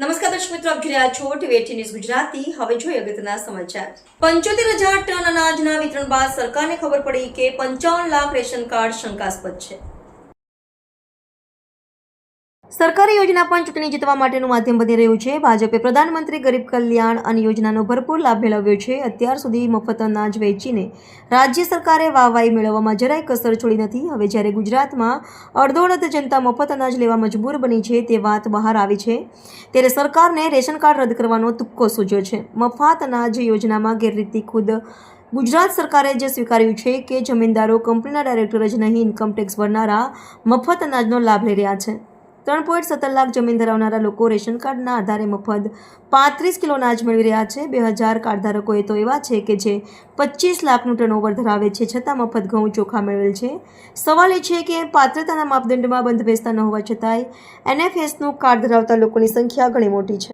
નમસ્કાર દર્શક મિત્રો, આપ જોઈ રહ્યા છો ટીવી ન્યૂઝ ગુજરાતી. હવે જોઈએ અગત્યના સમાચાર. પંચોતેર હજાર ટન અનાજના વિતરણ બાદ સરકારને ખબર પડી કે પંચાવન લાખ રેશન કાર્ડ શંકાસ્પદ છે. સરકારી યોજના પણ ચૂંટણી જીતવા માટેનું માધ્યમ બની રહ્યું છે. ભાજપે પ્રધાનમંત્રી ગરીબ કલ્યાણ અન્ન યોજનાનો ભરપૂર લાભ મેળવ્યો છે. અત્યાર સુધી મફત અનાજ વેચીને રાજ્ય સરકારે વાહવાઈ મેળવવામાં જરાય કસર છોડી નથી. હવે જ્યારે ગુજરાતમાં અડધોઅડધ જનતા મફત અનાજ લેવા મજબૂર બની છે તે વાત બહાર આવી છે, ત્યારે સરકારને રેશન કાર્ડ રદ કરવાનો તુક્કો સૂજ્યો છે. મફત અનાજ યોજનામાં ગેરરીતિ ખુદ ગુજરાત સરકારે જે સ્વીકાર્યું છે કે જમીનદારો કંપનીના ડાયરેક્ટર જ નહીં ઇન્કમટેક્સ ભરનારા મફત અનાજનો લાભ લઈ રહ્યા છે. ત્રણ પોઈન્ટ સત્તર લાખ જમીન ધરાવનારા લોકો રેશન કાર્ડના આધારે મફત પાંત્રીસ કિલો અનાજ મેળવી રહ્યા છે. બે હજાર કાર્ડ ધારકોએ તો એવા છે કે જે પચીસ લાખનું ટર્નઓવર ધરાવે છે, છતાં મફત ઘઉં ચોખા મેળવેલ છે. સવાલ એ છે કે પાત્રતાના માપદંડમાં બંધ બેસતા ન હોવા છતાંય એનએફએસનું કાર્ડ ધરાવતા લોકોની સંખ્યા ઘણી મોટી છે.